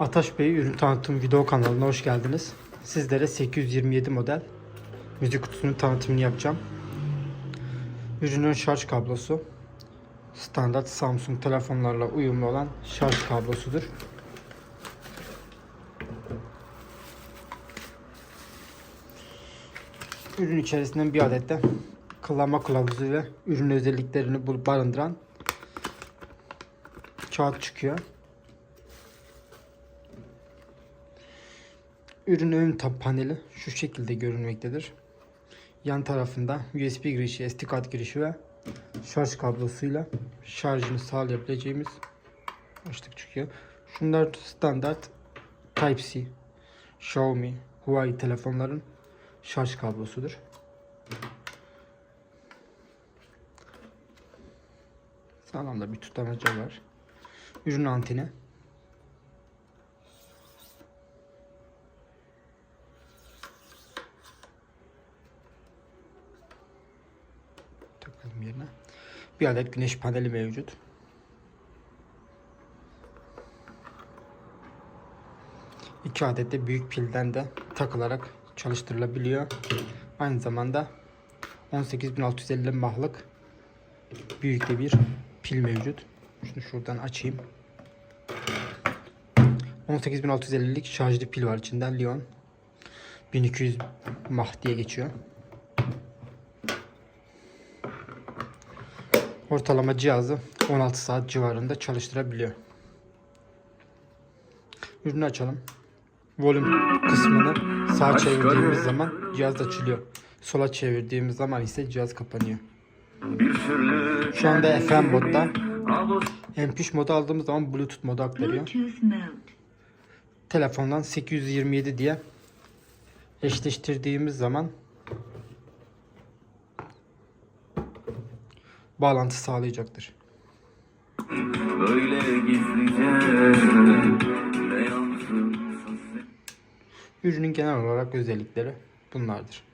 Ataş Bey ürün tanıtım video kanalına hoş geldiniz. Sizlere 827 model müzik kutusunun tanıtımını yapacağım. Ürünün şarj kablosu standart Samsung telefonlarla uyumlu olan şarj kablosudur. Ürün içerisinden bir adet de kullanma kılavuzu ve ürün özelliklerini barındıran kağıt çıkıyor. Ürün ön paneli şu şekilde görünmektedir. Yan tarafında USB girişi, SD kart girişi ve şarj kablosuyla şarjını sağlayabileceğimiz başlık çıkıyor. Şunlar standart Type-C, Xiaomi, Huawei telefonların şarj kablosudur. Sağlam da bir tutamaca var. Ürün anteni. Takalım yerine. Bir adet güneş paneli mevcut. İki adet de büyük pilden de takılarak çalıştırılabiliyor. Aynı zamanda 18650 mahlık büyük de bir pil mevcut. Şunu şuradan açayım. 18650'lik şarjlı pil var içinde. Lion 1200 mah diye geçiyor. Ortalama cihazı 16 saat civarında çalıştırabiliyor. Ürünü açalım. Volüm kısmını sağa çevirdiğimiz zaman cihaz açılıyor. Sola çevirdiğimiz zaman ise cihaz kapanıyor. Şu anda FM modda. MP3 modu aldığımız zaman Bluetooth modu aktarıyor. Telefondan 827 diye eşleştirdiğimiz zaman bağlantı sağlayacaktır. Ürünün genel olarak özellikleri bunlardır.